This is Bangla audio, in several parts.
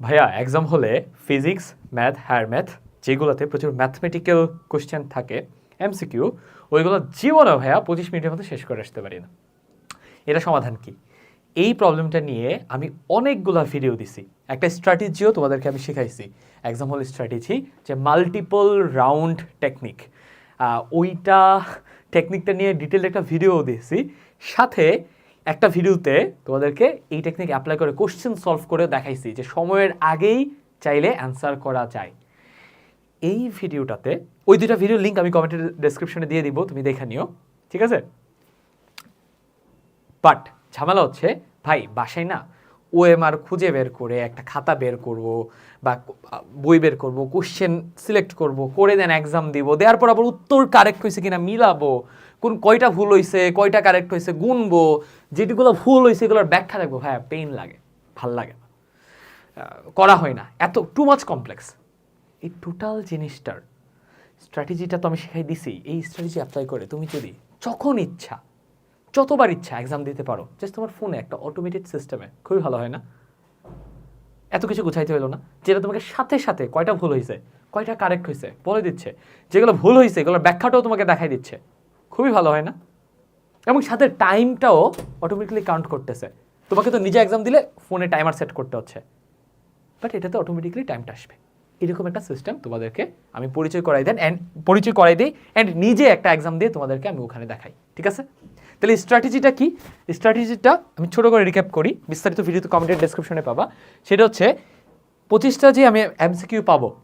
ভাইয়া এক্সাম হলে ফিজিক্স ম্যাথ হায়ার ম্যাথ যেগুলোতে প্রচুর ম্যাথমেটিক্যাল কোশ্চেন থাকে এমসিকিউ ওইগুলো জীবনে ভাইয়া পঁচিশ মিনিটের মধ্যে শেষ করে আসতে পারি না। এটা সমাধান কি? এই প্রবলেমটা নিয়ে আমি অনেকগুলো ভিডিও দিছি। একটা স্ট্র্যাটেজিও তোমাদেরকে আমি শিখাইছি। এক্সাম হল স্ট্র্যাটেজি যে মাল্টিপল রাউন্ড টেকনিক ওইটা টেকনিকটা নিয়ে ডিটেল একটা ভিডিও দিয়েছি সাথে একটা ভিডিওতে তোমাদেরকে এই টেকনিক অ্যাপ্লাই করে কোশ্চেন সলভ করে দেখাইছি যে সময়ের আগেই চাইলে অ্যান্সার করা যায়। এই ভিডিওটাতে, ওই দুইটা ভিডিও লিঙ্ক আমি কমেন্টের ডেসক্রিপশনে দিয়ে দিব, তুমি দেখে নিও, ঠিক আছে? বাট ঝামেলা হচ্ছে, ভাই, বাসায় না ওএমআর খুঁজে বের করে একটা খাতা বের করব বা বই বের করব কোশ্চেন সিলেক্ট করব, করে দেন এক্সাম দিব, দেওয়ার পর আবার উত্তর কারেক্ট হয়েছে কিনা মিলাবো। কোন কয়টা ভুল হয়েছে কয়টা কারেক্ট হয়েছে গুনবো যেগুলো ভুল হয়েছে এগুলোর ব্যাখ্যা দেখব। হ্যাঁ পেইন লাগে, ভালো লাগে না। করা হয় না। এত টু মাচ কমপ্লেক্স এই টোটাল জিনিসটার স্ট্র্যাটেজিটা তো আমি শেখাই দিছি। এই স্ট্র্যাটেজি অ্যাপ্লাই করে তুমি যদি যখন ইচ্ছা, যতবার ইচ্ছা এক্সাম দিতে পারো জাস্ট তোমার ফোনে একটা অটোমেটেড সিস্টেমে খুবই ভালো হয় না? এত কিছু গুছাইতে হলো না, যেটা তোমাকে সাথে সাথে কয়টা ভুল হয়েছে কয়টা কারেক্ট হয়েছে বলে দিচ্ছে। যেগুলো ভুল হয়েছে এগুলোর ব্যাখ্যাটাও তোমাকে দেখাই দিচ্ছে। খুবই ভালো হয় না? এবং সাথে টাইমটাও অটোমেটিকলি কাউন্ট করতেছে। তোমাকে তো নিজে এক্সাম দিলে ফোনে টাইমার সেট করতে হচ্ছে। বাট এটাতে অটোমেটিকলি টাইমটা আসবে। এরকম একটা সিস্টেম তোমাদেরকে আমি পরিচয় করাই দেন অ্যান্ড পরিচয় করাই দিই অ্যান্ড নিজে একটা এক্সাম দিয়ে তোমাদেরকে আমি ওখানে দেখাই। ঠিক আছে? তাহলে স্ট্র্যাটেজিটা কি? স্ট্র্যাটেজিটা আমি ছোটো করে রিক্যাপ করি। বিস্তারিত ভিডিও কমেন্টের ডেসক্রিপশনে পাবা। সেটা হচ্ছে, পঁচিশটা যে আমি এমসিকিউ পাবো,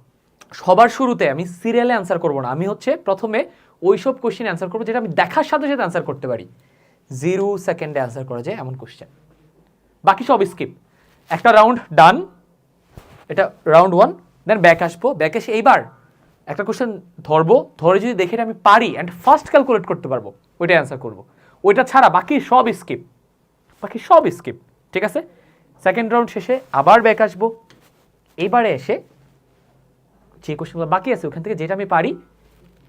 সবার শুরুতে আমি সিরিয়ালে অ্যান্সার করব না। আমি হচ্ছে প্রথমে ওইসব কোশ্চেন অ্যান্সার করব যেটা আমি দেখার সাথে সাথে অ্যান্সার করতে পারি। জিরো সেকেন্ডে অ্যান্সার করা যায় এমন কোশ্চেন বাকি সব স্কিপ একটা রাউন্ড ডান এটা রাউন্ড ওয়ান দেন ব্যাক আসব। ব্যাক এসে এইবার একটা কোশ্চেন ধরবো। ধরে যদি দেখে আমি পারি অ্যান্ড ফার্স্ট ক্যালকুলেট করতে পারব ওইটা অ্যান্সার করব। ওইটা ছাড়া বাকি সব স্কিপ বাকি সব স্কিপ ঠিক আছে? সেকেন্ড রাউন্ড শেষে আবার ব্যাক আসব। এইবারে এসে যে কোশ্চেনগুলো বাকি আছে, ওখান থেকে যেটা আমি পারি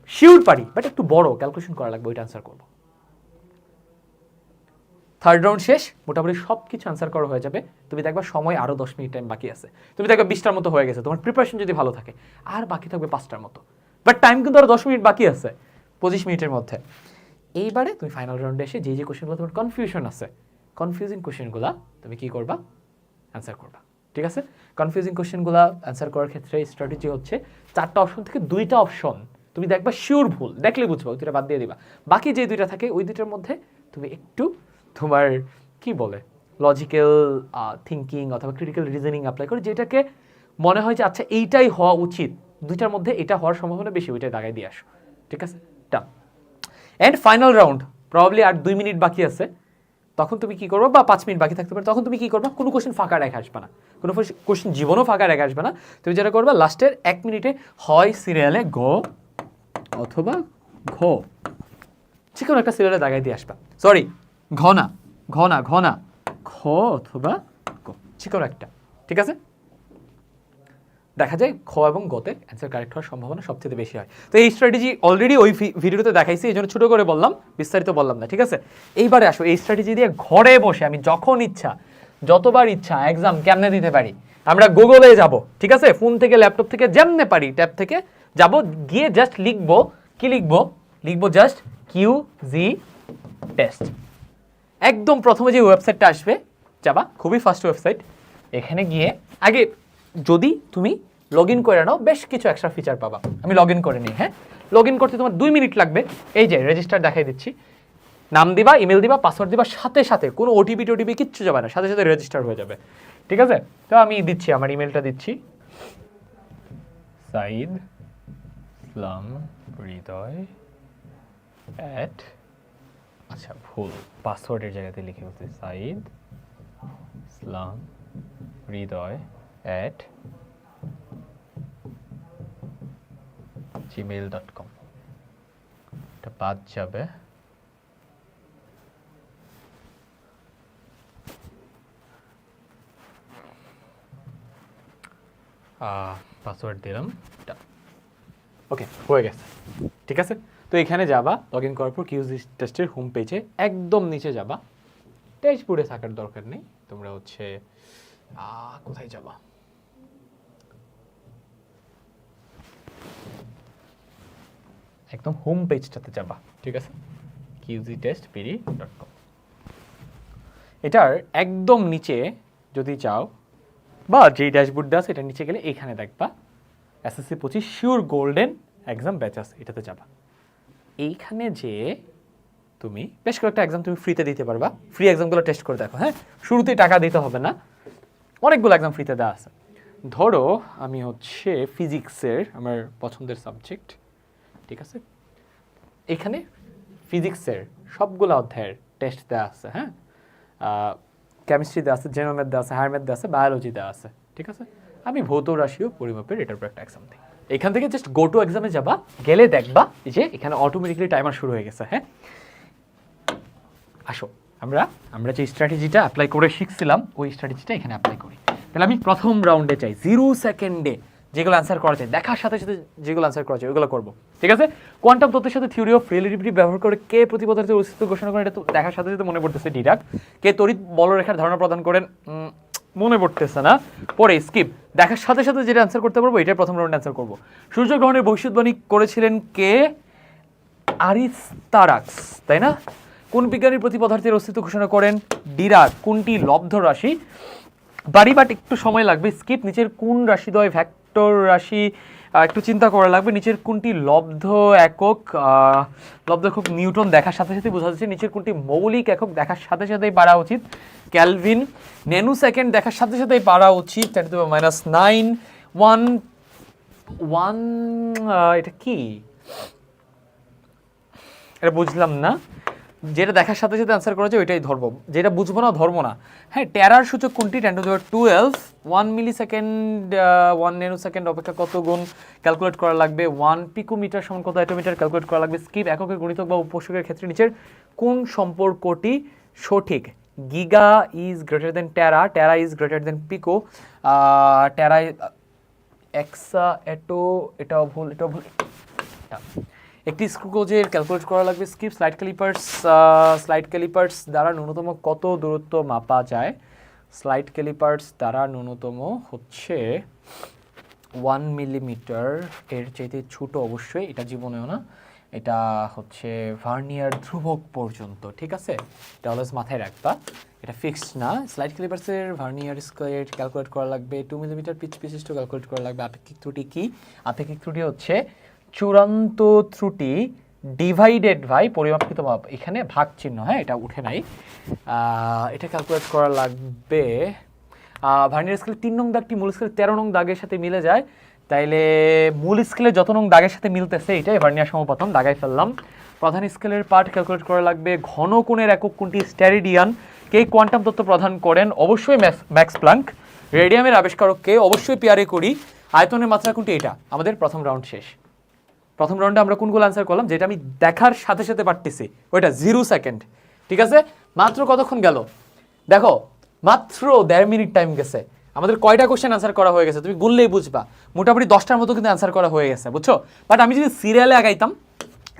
শিওর পারি বাট একটু বড় ক্যালকুলেশন করা লাগবে, ওইটা অ্যান্সার করব। থার্ড রাউন্ড শেষ, মোটামুটি সব কিছু অ্যান্সার করা হয়ে যাবে। তুমি দেখবা সময় আরও দশ মিনিট টাইম বাকি আছে। তুমি দেখবা বিশটার মতো হয়ে গেছে, তোমার প্রিপারেশন যদি ভালো থাকে, আর বাকি থাকবে পাঁচটার মতো। বাট টাইম কিন্তু আরও দশ মিনিট বাকি আছে, পঁচিশ মিনিটের মধ্যে। এইবারে তুমি ফাইনাল রাউন্ডে এসে যে যে কোশ্চেনগুলো তোমার কনফিউশন আছে কনফিউজিং কোশ্চেনগুলো তুমি কি করবা? অ্যান্সার করবা। ঠিক আছে? কনফিউজিং কোশ্চেনগুলো অ্যান্সার করার ক্ষেত্রে স্ট্র্যাটেজি হচ্ছে, চারটা অপশন থেকে দুইটা অপশন তুমি দেখবা শিওর ভুল দেখলে বুঝবা ওই দুইটা বাদ দিয়ে দিবা। বাকি যে দুইটা থাকে, ওই দুইটার মধ্যে তুমি একটু তোমার, কি বলে লজিক্যাল থিঙ্কিং অথবা ক্রিটিক্যাল রিজনিং অ্যাপ্লাই করে, যেটাকে মনে হয় যে আচ্ছা এইটাই হওয়া উচিত। দুইটার মধ্যে এটা হওয়ার সম্ভাবনা বেশি ওইটাই দাগাই দিয়ে আসো। ঠিক আছে? Done and final round probably আর দুই মিনিট বাকি আছে। তখন তুমি কি করবে, বা পাঁচ মিনিট বাকি থাকতে পারে, তখন তুমি কি করবে, কোনো কোশ্চেন ফাঁকা রেখে আসবে না। কোনো কোশ্চেন জীবনও ফাঁকা রেখে আসবে না। তুমি যেটা করবে লাস্টের এক মিনিটে হয় সিরিয়ালে গ অথবা ঘ। যে একটা সিরিয়ালে দাগাই দিয়ে আসবা। সরি ঘনা ঘনা ঘনা খ অথবা গ যে একটা, ঠিক আছে? দেখা যায় খ এবং গতে অ্যান্সার কারেক্ট হওয়ার সম্ভাবনা সবচেয়ে বেশি হয়। তো এই স্ট্র্যাটেজি অলরেডি ওই ভিডিওতে দেখাইছি, এই জন্য ছোটো করে বললাম, বিস্তারিত বললাম না, ঠিক আছে? এইবারে আসো, এই স্ট্র্যাটেজি দিয়ে ঘরে বসে আমি যখন ইচ্ছা, যতবার ইচ্ছা এক্সাম কেমনে দিতে পারি, আমরা গুগলে যাব, ঠিক আছে? ফোন থেকে ল্যাপটপ থেকে, যেমনে পারি ট্যাব থেকে যাব, গিয়ে জাস্ট লিখব, কি লিখব? লিখব জাস্ট কিউ জি টেস্ট একদম প্রথমে যে ওয়েবসাইটটা আসবে, যাবা, খুবই ফার্স্ট ওয়েবসাইট এখানে গিয়ে, আগে যদি তুমি লগ ইন করে নাও, বেশ কিছু এক্সট্রা ফিচার পাবা। আমি লগ ইন করে নিই হ্যাঁ? লগ ইন করতে তোমার দুই মিনিট লাগবে। এই যে রেজিস্টার দেখাই দিচ্ছি। নাম দিবা ইমেল দিবা পাসওয়ার্ড দিবা, সাথে সাথে, কোনো ওটিপি টোটিপি কিচ্ছু যাবে না, সাথে সাথে রেজিস্টার হয়ে যাবে। ঠিক আছে? তো আমি দিচ্ছি, আমার ইমেলটা দিচ্ছি। সাইদ। ইসলাম হৃদয় অ্যাট আচ্ছা ভুল, পাসওয়ার্ডের জায়গাতে লিখে বলতে Sayed Islam Hridoy at gmail dot com এটা বাদ যাবে। পাসওয়ার্ড দিলাম ওকে হয়ে গেছে। ঠিক আছে? তো এখানে যাবা লগ ইন করার পর কিউজি টেস্টের হোম পেজে একদম নিচে যাবা। তেজপুরে থাকার দরকার নেই। তোমরা হচ্ছে কোথায় যাবা? একদম হোম পেজটাতে যাবা। ঠিক আছে? QG test PD dot com এটার একদম নিচে যদি চাও, বা যেই ড্যাশবোর্ডটা আছে, এটা নিচে গেলে এখানে দেখবা। এসএসসি পঁচিশ শিওর গোল্ডেন এক্সাম ব্যাচ আছে, এটাতে যাবা। এইখানে যে তুমি বেশ কয়েকটা এক্সাম তুমি ফ্রিতে দিতে পারবা। ফ্রি এক্সামগুলো টেস্ট করে দেখো হ্যাঁ? শুরুতেই টাকা দিতে হবে না। অনেকগুলো এক্সাম ফ্রিতে দেওয়া আছে। ধরো, আমি হচ্ছে ফিজিক্সের আমার পছন্দের সাবজেক্ট ঠিক আছে? এখানে ফিজিক্সের সবগুলো অধ্যায়ের টেস্ট দেওয়া আছে হ্যাঁ? কেমিস্ট্রি দেওয়া আছে জেনোম্যাথ দেওয়া আছে হায়ারম্যাথ দেওয়া আছে বায়োলজি দেওয়া আছে, ঠিক আছে? আমি ভৌত রাশি ও পরিমাপের এটার উপর একটা এক্সাম এখান থেকে জাস্ট গো টু এক্সামে যাবা, গেলে দেখবা যে এখানে অটোমেটিক্যালি টাইমার শুরু হয়ে গেছে হ্যাঁ? আসো, আমরা আমরা যে স্ট্র্যাটেজিটা অ্যাপ্লাই করে শিখছিলাম, ওই স্ট্র্যাটেজিটা এখানে অ্যাপ্লাই করি। তাহলে আমি প্রথম রাউন্ডে চাই জিরো সেকেন্ডে যেগুলো অ্যান্সার করা যায়, দেখার সাথে সাথে যেগুলো অ্যান্সার করা যায়, ওইগুলো করব, ঠিক আছে? কোয়ান্টাম তত্ত্বের সাথে থিওরি অফ রিলেটিভিটি ব্যবহার করে কে প্রতিপদার্থের অস্তিত্ব ঘোষণা করেন, এটা তো দেখার সাথে সাথে মনে পড়তেছে ডিরাক কে তড়িৎ বলরেখার ধারণা প্রদান করেন মনে পড়তেছে না। পরে স্কিপ দেখার সাথে সাথে যেটা অ্যান্সার করতে পারব, এটাই প্রথম রাউন্ড অ্যান্সার করব। সূর্যগ্রহণের ভবিষ্যৎবাণী করেছিলেন কে? আরিস আরিস্তারাক্স, তাই না? কোন বিজ্ঞানীর প্রতি পদার্থের অস্তিত্ব ঘোষণা করেন? ডিরাক কোনটি লব্ধ রাশি? বাড়ি বাট একটু সময় লাগবে স্কিপ নিচের কোন রাশিদ্বয়? ভ্যাক্টর রাশি একটু চিন্তা করা লাগবে, নিচের কোনটি লব্ধ একক লব্ধ একক নিউটন দেখার সাথে সাথে বোঝা যাচ্ছে নিচের কোনটি মৌলিক একক দেখার সাথে সাথেই পারা উচিত। ক্যালভিন নেনু সেকেন্ড দেখার সাথে সাথেই পারা উচিত, ten to minus nine, one one এটা কি? এটা বুঝলাম না। যেটা দেখার সাথে সাথে অ্যান্সার করা যায় ওইটাই ধরবো যেটা বুঝব না ধরবো না। হ্যাঁ টেরার সূচক কোনটি? Ten to twelve one milli second one nano second অপেক্ষা কত গুণ ক্যালকুলেট করা লাগবে? ওয়ান পিকোমিটার সমান কত অ্যাটোমিটার ক্যালকুলেট করা লাগবে? স্কিপ এককের গণিতক বা উপসর্গের ক্ষেত্রে নিচের কোন সম্পর্কটি সঠিক? গিগা ইজ গ্রেটার দেন টেরা টেরা ইজ গ্রেটার দেন পিকো টেরা এক্সা, এটো এটাও ভুল এটাও ভুল। একটি স্ক্রুগোজের ক্যালকুলেট করা লাগবে। Skip slide callipers slide callipers দ্বারা ন্যূনতম কত দূরত্ব মাপা যায়? স্লাইড ক্যালিপার্স দ্বারা ন্যূনতম হচ্ছে ওয়ান মিলিমিটার এর চাইতে ছোট অবশ্যই, এটা জীবনেও না। এটা হচ্ছে ভার্নিয়ার ধ্রুবক পর্যন্ত, ঠিক আছে? এটা অলওয়েজ মাথায় রাখবা। এটা ফিক্সড না। স্লাইড ক্লিপার্সের ভার্নিয়ার স্কোয়ার ক্যালকুলেট করা লাগবে। টু মিলিমিটার পিচ বিশিষ্ট ক্যালকুলেট করা লাগবে। আপেক্ষিক ত্রুটি কি? আপেক্ষিক ত্রুটি হচ্ছে চূড়ান্ত ত্রুটি ডিভাইডেড বাই পরিমাপকৃত মাপ। এখানে ভাগ চিহ্ন হ্যাঁ এটা উঠে নাই। এটা ক্যালকুলেট করা লাগবে। ভার্নিয়ার স্কেলে তিন নং দাগটি মূল স্কেলে তেরো নং দাগের সাথে মিলে যায়। তাইলে মূল স্কেলে যত নং দাগের সাথে মিলতেছে, এটাই ভার্নিয়ার সমপ্রথম, দাগাই ফেললাম। প্রধান স্কেলের পার্ট ক্যালকুলেট করা লাগবে ঘন কোণের একক কোনটি স্ট্যারিডিয়ান কে কোয়ান্টাম তত্ত্ব প্রদান করেন? অবশ্যই ম্যাক্স- প্লাঙ্ক। রেডিয়ামের আবিষ্কারক কে অবশ্যই পিয়ারে করি। আয়তনের মাত্রা কোনটি? এটা। আমাদের প্রথম রাউন্ড শেষ। প্রথম রাউন্ডে আমরা কোনগুলো অ্যান্সার করলাম? যেটা আমি দেখার সাথে সাথে পারতেছি। ওইটা জিরো সেকেন্ড ঠিক আছে? মাত্র কতক্ষণ গেল? দেখো, মাত্র দেড় মিনিট টাইম গেছে। আমাদের কয়টা কোশ্চেন অ্যান্সার করা হয়ে গেছে? তুমি বললেই বুঝবা। মোটামুটি দশটার মতো কিন্তু অ্যান্সার করা হয়ে গেছে, বুঝছ? বাট আমি যদি সিরিয়ালে আগাইতাম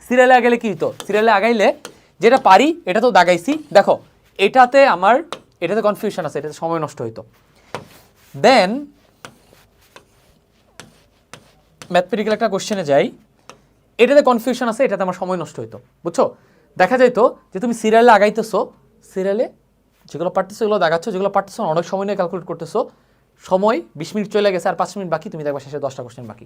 সিরিয়ালে আগাইলে কি হতো সিরিয়ালে আগাইলে যেটা পারি, এটা তো দাগাইছি। দেখো, এটাতে আমার, এটাতে কনফিউশন আছে, এটাতে সময় নষ্ট হইতো। দেন ম্যাথমেটিক্যাল একটা কোশ্চেনে যাই। এটাতে কনফিউশন আছে, এটাতে আমার সময় নষ্ট হইতো, বুঝছ? দেখা যাইতো যে তুমি সিরিয়ালে আগাইতেছো সিরিয়ালে যেগুলো পারতেছো সেগুলো দেখাচ্ছ, যেগুলো পারতেছো অনেক সময় নিয়ে ক্যালকুলেট করতেছো, সময় বিশ মিনিট চলে গেছে আর পাঁচ মিনিট বাকি, তুমি দেখবা শেষে দশটা কোশ্চেন বাকি।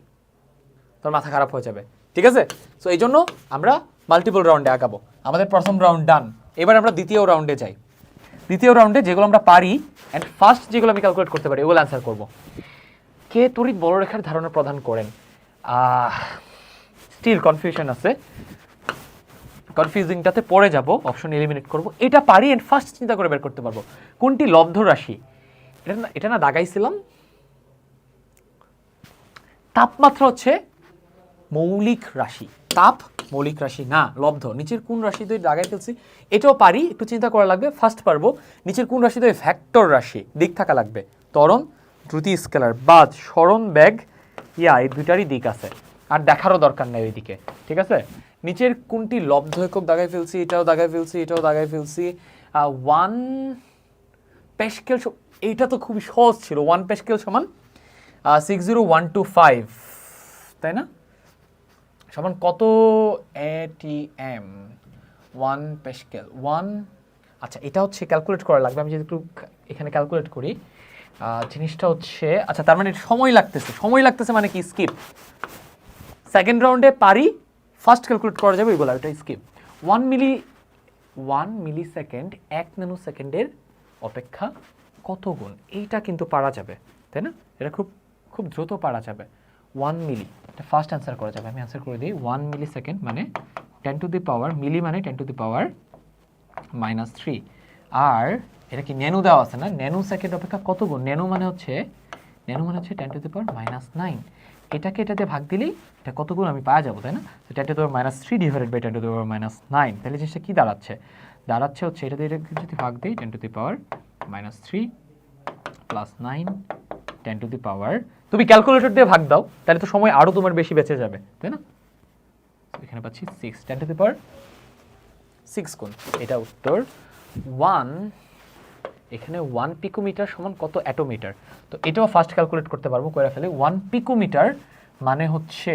তোমার মাথা খারাপ হয়ে যাবে, ঠিক আছে? সো এই জন্য আমরা মাল্টিপল রাউন্ডে আগাবো। আমাদের প্রথম রাউন্ড ডান এবার আমরা দ্বিতীয় রাউন্ডে যাই। দ্বিতীয় রাউন্ডে যেগুলো আমরা পারি অ্যান্ড ফার্স্ট যেগুলো আমি ক্যালকুলেট করতে পারি ওগুলো অ্যান্সার করব। কে তড়িৎ বড়রেখার ধারণা প্রদান করেন? স্টিল কনফিউশন আছে। কনফিউজিংটাতে পরে যাব অপশন এলিমিনেট করব। এটা পারি এন্ড ফার্স্ট চিন্তা করে বের করতে পারব। কোনটি লব্ধ রাশি? এটা না এটা না দাগাইছিলাম। তাপমাত্রা হচ্ছে মৌলিক রাশি। তাপ মৌলিক রাশি, না, লব্ধ। নিচের কোন রাশি দিয়ে দাগাই ফেলছি, এটাও পারি, একটু চিন্তা করা লাগবে। ফার্স্ট পারব, নিচের কোন রাশি দিয়ে ভ্যাক্টর রাশি, দিক থাকা লাগবে। তরণ দ্রুতি স্কেলার বাদ স্মরণ, ব্যাগ, ইয়া, এই দুইটারই দিক আছে। আর দেখারও দরকার নেই ওইদিকে, ঠিক আছে? নিচের কোনটি লব্ধ একক দাগাই ফেলছি, এটাও দাগাই ফেলছি, এটাও দাগাই ফেলছি। ওয়ান প্যাসকেল এইটা তো খুবই সহজ ছিল ওয়ান প্যাসকেল সমান six zero one two five তাই না? সমান কত এটিএম ওয়ান পেশকেল ওয়ান আচ্ছা এটা হচ্ছে ক্যালকুলেট করা লাগবে, আমি যদি একটু এখানে ক্যালকুলেট করি। জিনিসটা হচ্ছে আচ্ছা তার মানে সময় লাগতেছে সময় লাগতেছে মানে কি? স্কিপ সেকেন্ড রাউন্ডে পারি ফার্স্ট ক্যালকুলেট করা যাবে ওইগুলো ওটা skip one milli one milli second এক ন্যানো সেকেন্ডের অপেক্ষা কত গুণ? এইটা কিন্তু পারা যাবে, তাই না? এটা খুব খুব দ্রুত পারা যাবে। ওয়ান মিলি এটা ফার্স্ট অ্যান্সার করা যাবে, আমি অ্যান্সার করে দিই। ওয়ান মিলি সেকেন্ড মানে ten to the power milli মানে ten to the power minus three আর এটা কি ন্যানো দেওয়া আছে না? ন্যানো সেকেন্ড অপেক্ষা কত গুণ? ন্যানো মানে হচ্ছে ন্যানো মানে হচ্ছে ten to the power minus nine এটাকে এটাতে ভাগ দিলেই এটা কত গুণ আমি পাওয়া যাব, তাই না? তো ten to the power minus three divided by ten to the power minus nine তাহলে জিনিসটা কী দাঁড়াচ্ছে? দাঁড়াচ্ছে হচ্ছে এটা দিয়ে এটাকে যদি ভাগ দিই ten to the power minus three plus nine ten to the power তুমি ক্যালকুলেটর দিয়ে ভাগ দাও, তাহলে তো সময় আরও তোমার বেশি বেঁচে যাবে, তাই না? এখানে পাচ্ছি six ten to the power six গুণ। এটা উত্তর ওয়ান এখানে ওয়ান পিকোমিটার সমান কত অ্যাটোমিটার? তো এটাও ফার্স্ট ক্যালকুলেট করতে পারব করে ফেলে। ওয়ান পিকোমিটার মানে হচ্ছে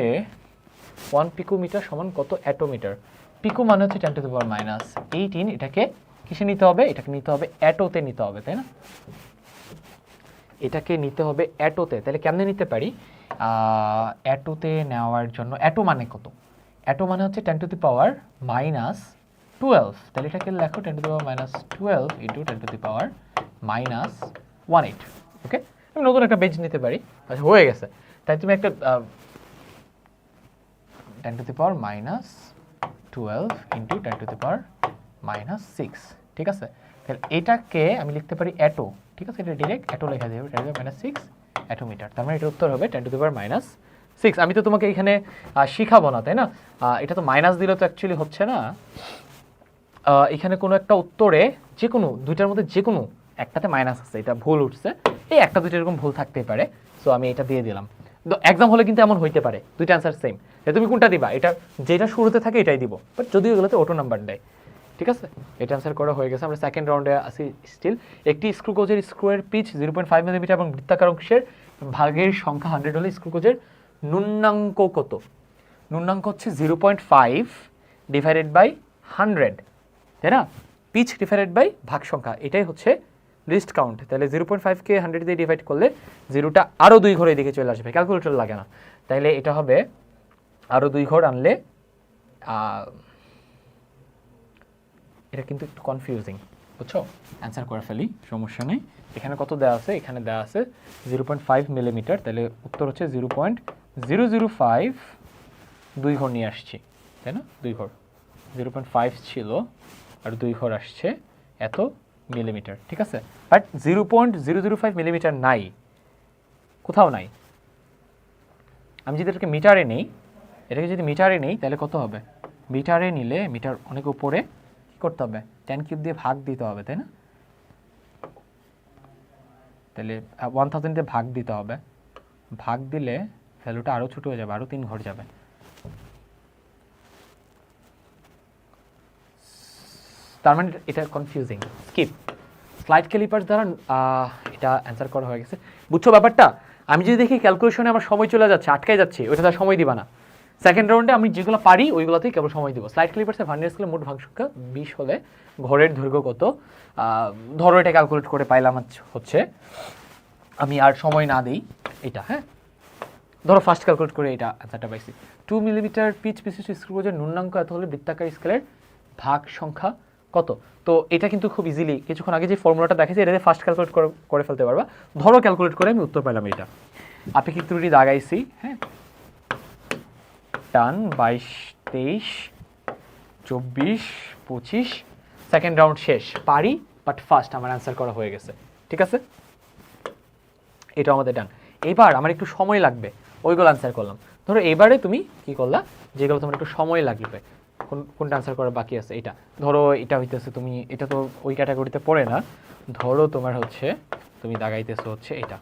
ওয়ান পিকোমিটার সমান কত অ্যাটোমিটার? পিকো মানে হচ্ছে ten to the power minus eighteen এটাকে কিসে নিতে হবে? এটাকে নিতে হবে অ্যাটোতে নিতে হবে, তাই না? এটাকে নিতে হবে অ্যাটোতে। তাহলে কেমনে নিতে পারি? অ্যাটোতে নেওয়ার জন্য, অ্যাটো মানে কত? অ্যাটো মানে হচ্ছে ten to the power minus twelve তাহলে এটাকে লেখো ten to the power minus twelve into ten to the power minus one eight okay আমি নতুন একটা বেঞ্চ নিতে পারি। আচ্ছা হয়ে গেছে। তাই তুমি একটা ten to the power minus twelve into ten to the power minus six ঠিক আছে? তাহলে এটাকে আমি লিখতে পারি অ্যাটো ঠিক আছে? এটা ডিরেক্ট অ্যাটো লেখা যাবে ten to minus six attometre তার মানে এটার উত্তর হবে ten to the power minus six আমি তো তোমাকে এখানে শিখাবো না, তাই না? এটা তো মাইনাস দিলে তো অ্যাকচুয়ালি হচ্ছে না। এখানে কোনো একটা উত্তরে যে কোনো দুইটার মধ্যে যে কোনো একটাতে মাইনাস আছে, এটা ভুল উঠছে। এই একটা, দুইটা এরকম ভুল থাকতেই পারে সো আমি এটা দিয়ে দিলাম। এক্সাম হলে কিন্তু এমন হইতে পারে, দুইটা অ্যান্সার সেম তুমি কোনটা দিবা, এটা যেটা শুরুতে থাকে এটাই দিব বাট যদিও এগুলোতে অটো নাম্বার দেয়, ঠিক আছে? এটা অ্যান্সার করা হয়ে গেছে, আমরা সেকেন্ড রাউন্ডে আসি স্টিল একটি স্ক্রু কোচের স্ক্রুয়ের pitch zero point five millimetre এবং বৃত্তাকার অংশের ভাগের সংখ্যা হান্ড্রেড হলে স্ক্রু কোচের ন্যূনাঙ্ক কত? ন্যূনাঙ্ক হচ্ছে zero point five divided by hundred তাই না? পিচ ডিভাইডেড বাই ভাগ সংখ্যা, এটাই হচ্ছে লিস্ট কাউন্ট তাহলে জিরো পয়েন্ট ফাইভকে হান্ড্রেড দিয়ে ডিভাইড করলে জিরোটা আরও দুই ঘরের দিকে চলে আসবে ক্যালকুলেটর লাগে না। তাইলে এটা হবে আরও দুই ঘর আনলে এটা কিন্তু একটু কনফিউজিং বুঝছ? অ্যান্সার করে ফেলি, সমস্যা নেই। এখানে কত দেওয়া আছে? এখানে দেওয়া আছে জিরো পয়েন্ট ফাইভ মিলিমিটার তাহলে উত্তর হচ্ছে zero point zero zero five দুই ঘর নিয়ে আসছি, তাই না? দুই ঘর। জিরো পয়েন্ট ফাইভ ছিল আর দুই ঘর আসছে এত মিলিমিটার ঠিক আছে? But zero point zero zero five millimetre নাই। কোথাও নাই। আমি যদি এটাকে মিটারে নেই, এটাকে যদি মিটারে নেই, তাহলে কত হবে? মিটারে নিলে মিটার অনেক উপরে কী করতে হবে? টেন কিউব দিয়ে ভাগ দিতে হবে, তাই না? তাহলে ওয়ান থাউজেন্ড দিয়ে ভাগ দিতে হবে। ভাগ দিলে ভ্যালুটা আরও ছোটো হয়ে যাবে আরও তিন ঘর যাবে। তার মানে এটা কনফিউজিং স্কিপ স্লাইড ক্যালিপার দ্বারা এটা অ্যান্সার করা হয়ে গেছে। বুঝছ ব্যাপারটা? আমি যদি দেখি ক্যালকুলেশনে আমার সময় চলে যাচ্ছে, আটকায় যাচ্ছে ওইটা তার সময় দিবা না। সেকেন্ড রাউন্ডে আমি যেগুলো পারি, ওইগুলোতেই কেবল সময় দিব। স্লাইড ক্যালিপার্সের ভার্নিয়ার স্কেলের মোট ভাগ সংখ্যা বিশ হলে ঘরের দৈর্ঘ্য কত? ধরো এটা ক্যালকুলেট করে পাইলাম হচ্ছে- আমি আর সময় না দিই, এটা হ্যাঁ? ধরো ফার্স্ট ক্যালকুলেট করে এটা অ্যান্সারটা পাইছি। টু মিলিমিটার পিচ বিশিষ্ট স্ক্রুগোজের ন্যূনাঙ্ক এত হলে বৃত্তাকার স্কেলের ভাগ সংখ্যা কত? তো এটা কিন্তু খুব ইজিলি কিছুক্ষণ আগে যে ফর্মুলাটা দেখেছি এটাতে ফার্স্ট ক্যালকুলেট করে ফেলতে পারবা। ধরো ক্যালকুলেট করে আমি উত্তর পেলাম এটা আপেক্ষিক ত্রুটি দাগাইছি? হ্যাঁ। টান বাইশ, তেইশ, চব্বিশ, পঁচিশ। সেকেন্ড রাউন্ড শেষ। পারি বাট ফার্স্ট আমার অ্যান্সার করা হয়ে গেছে। ঠিক আছে? এটা আমাদের ডান এবার আমার একটু সময় লাগবে। ওইগুলো অ্যান্সার করলাম। ধরো এবারে তুমি কি করলা? যেগুলো তোমার একটু সময় লাগবে। কোনটা অ্যান্সার করা বাকি আছে? এটা ধরো এটা হইতেছে তুমি, এটা তো ওই ক্যাটাগরিতে পড়ে না। ধরো তোমার হচ্ছে, তুমি দাগাইতেছো হচ্ছে এটা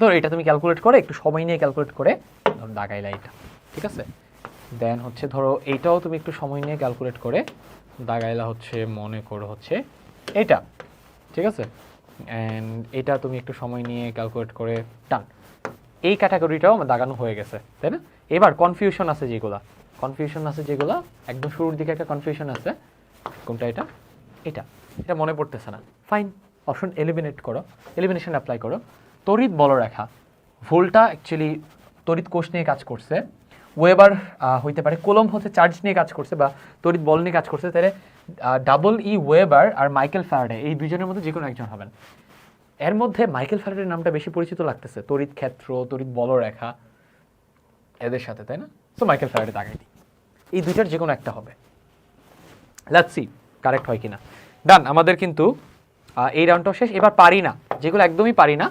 ধরো এটা তুমি ক্যালকুলেট করে, একটু সময় নিয়ে ক্যালকুলেট করে ধরো দাগাইলা এটা ঠিক আছে? দেন হচ্ছে ধরো এইটাও তুমি একটু সময় নিয়ে ক্যালকুলেট করে দাগাইলা হচ্ছে, মনে করো হচ্ছে এটা ঠিক আছে? অ্যান্ড এটা তুমি একটু সময় নিয়ে ক্যালকুলেট করে টান এই ক্যাটাগরিটাও আমার দাগানো হয়ে গেছে, তাই না? এবার কনফিউশন আছে যেগুলা। কনফিউশন আছে যেগুলা, একদম শুরুর দিকে একটা কনফিউশন আছে। কোনটা এটা? এটা। এটা মনে পড়তেছে না। ফাইন অপশন এলিমিনেট করো। এলিমিনেশন অ্যাপ্লাই করো। তড়িৎ বলরেখা। ভুলটা অ্যাকচুয়ালি তড়িৎ কোষ নিয়ে কাজ করছে। ওয়েবার হইতে পারে কোলম হচ্ছে চার্জ নিয়ে কাজ করছে বা তড়িৎ বল নিয়ে কাজ করছে। তাহলে ডাবল ই ওয়েবার আর মাইকেল ফ্যারাডে এই দুজনের মধ্যে যে কোনো একজন হবেন। এর মধ্যে মাইকেল ফ্যারাডের নামটা বেশি পরিচিত লাগতেছে। তড়িৎ ক্ষেত্র, তড়িৎ বলরেখা, এদের সাথে, তাই না? সো মাইকেল ফ্যারাডে তাকাই দিই। এই দুইটার যে কোনো একটা হবে। লেটস কারেক্ট হয় কিনা। ডান আমাদের কিন্তু এই রাউন্ডটাও শেষ। এবার পারি না। যেগুলো একদমই পারি না,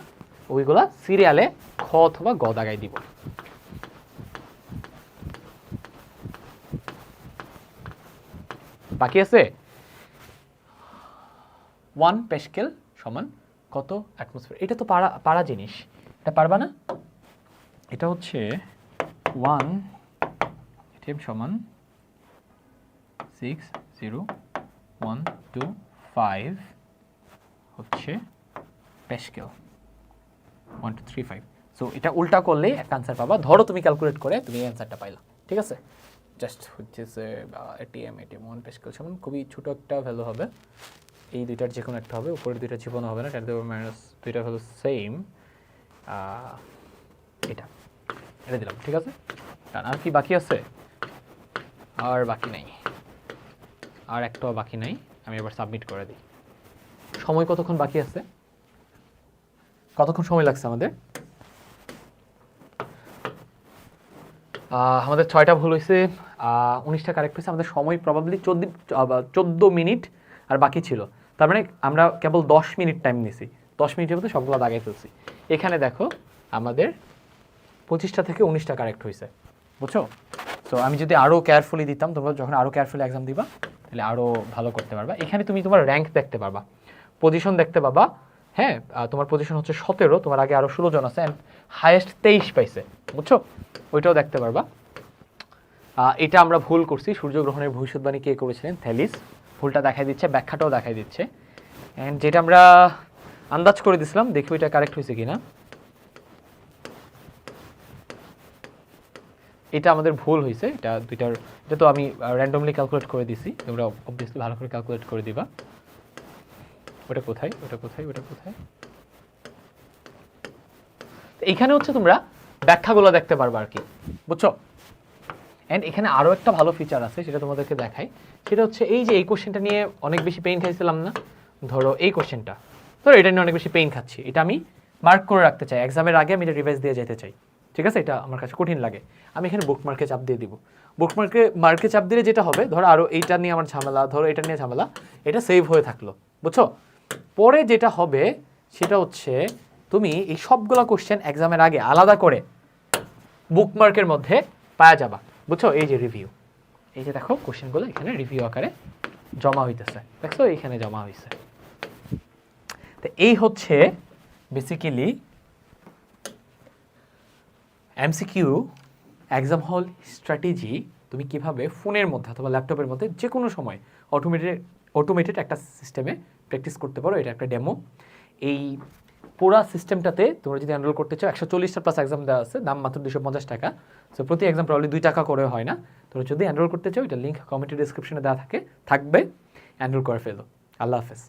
ওইগুলা সিরিয়ালে খ অথবা গ দাগাই দিব। বাকি আছে? ওয়ান পেশকেল সমান কত অ্যাটমসফিয়ার এটা তো পারা পারা জিনিস। এটা পারবা না? এটা হচ্ছে ওয়ান এটিএম সমান six zero one two five হচ্ছে pascal one two three five so এটা উল্টা করলে একটা আনসার পাবা। ধরো তুমি ক্যালকুলেট করে তুমি এই অ্যান্সারটা পাইলা। ঠিক আছে? জাস্ট হচ্ছে যে এটিএম এটিএম ওয়ান পেশকেল সমান খুবই ছোটো একটা ভ্যালু হবে। এই দুইটার যে কোনো একটা হবে, উপরের দুইটা জীবন হবে না টেন টু মাইনাস দুইটা হলো সেম এটা। এটা দিলাম, ঠিক আছে। আর কি বাকি আছে? আর বাকি নাই। আর একটাও বাকি নাই, আমি এবার সাবমিট করে দিই। সময় কতক্ষণ বাকি আছে? কতক্ষণ সময় লাগছে আমাদের? আমাদের ছয়টা ভুল হয়েছে উনিশটা কারেক্ট হয়েছে আমাদের সময় প্রবাবলি চোদ্দ চোদ্দ মিনিট আর বাকি ছিল। তার মানে আমরা কেবল দশ মিনিট টাইম নিছি। দশ মিনিটের মধ্যে সবগুলো দাগাই ফেলছি। এখানে দেখো আমাদের পঁচিশটা থেকে উনিশটা কারেক্ট হয়েছে বুঝছ? তো আমি যদি আরও কেয়ারফুলি দিতাম, তোমরা যখন আরও কেয়ারফুলি এক্সাম দিবা, তাহলে আরও ভালো করতে পারবা। এখানে তুমি তোমার র্যাঙ্ক দেখতে পারবা। পজিশন দেখতে পাবা। হ্যাঁ তোমার পজিশন হচ্ছে সতেরো, তোমার আগে আরও ষোলো জন আছে অ্যান্ড হায়েস্ট তেইশ পাইছে। বুঝছ? ওইটাও দেখতে পারবা। এটা আমরা ভুল করছি। সূর্যগ্রহণের ভবিষ্যৎবাণী কে করেছিলেন? থ্যালিস ভুলটা দেখাই দিচ্ছে, ব্যাখ্যাটাও দেখাই দিচ্ছে। অ্যান্ড যেটা আমরা আন্দাজ করে দিছিলাম, দেখি ওইটা কারেক্ট হয়েছে কিনা। এটা আমাদের ভুল হয়েছে, এটা দুইটার এটা তো আমি র্যান্ডমলি ক্যালকুলেট করে দিছি, তোমরা অবভিয়াসলি ভালো করে ক্যালকুলেট করে দিবা। ওটা কোথায়? ওটা কোথায়? ওটা কোথায়? এখানে হচ্ছে তোমরা ব্যাখ্যাগুলো দেখতে পারবা আর কি, বুঝছ? অ্যান্ড এখানে আরও একটা ভালো ফিচার আছে সেটা তোমাদেরকে দেখাই। সেটা হচ্ছে এই যে এই কোশ্চেনটা নিয়ে অনেক বেশি পেইন খাইছিলাম না। ধরো এই কোশ্চেনটা ধরো এটা নিয়ে অনেক বেশি পেইন খাচ্ছি। এটা আমি মার্ক করে রাখতে চাই। এক্সামের আগে আমি এটা রিভাইজ দিয়ে যেতে চাই। ঠিক আছে? এটা আমার কাছে কঠিন লাগে। আমি এখানে বুক মার্কে চাপ দিয়ে দিব। বুক মার্কে মার্কে চাপ দিলে যেটা হবে, ধরো আরও এইটা নিয়ে আমার ঝামেলা, ধরো এটা নিয়ে ঝামেলা, এটা সেভ হয়ে থাকল। বুঝছ? পরে যেটা হবে, সেটা হচ্ছে তুমি এই সবগুলো কোশ্চেন এক্সামের আগে আলাদা করে বুকমার্কের মধ্যে পাওয়া যাবা। বুঝছ? এই যে রিভিউ এই যে দেখো কোশ্চেনগুলো এখানে রিভিউ আকারে জমা হইতেছে। দেখছ? এইখানে জমা হইছে। তো এই হচ্ছে বেসিক্যালি এমসিকিউ এক্সাম হল স্ট্র্যাটেজি তুমি কীভাবে ফোনের মধ্যে অথবা ল্যাপটপের মধ্যে যে কোনো সময় অটোমেটেড অটোমেটেড একটা সিস্টেমে প্র্যাকটিস করতে পারো। এটা একটা ডেমো এই পুরো সিস্টেমটাতে তোমরা যদি এনরোল করতে চাও, একশো চল্লিশটা প্লাস এক্সাম দেওয়া আছে, দাম মাত্র দুশো পঞ্চাশ টাকা। সো প্রতি এক্সাম প্রবলি দুই টাকা করে হয় না। তোমরা যদি এনরোল করতে চাও, এটা লিঙ্ক কমেন্টের ডিসক্রিপশনে দেওয়া থাকে, থাকবে। এনরোল করে ফেলো। আল্লাহ হাফেজ।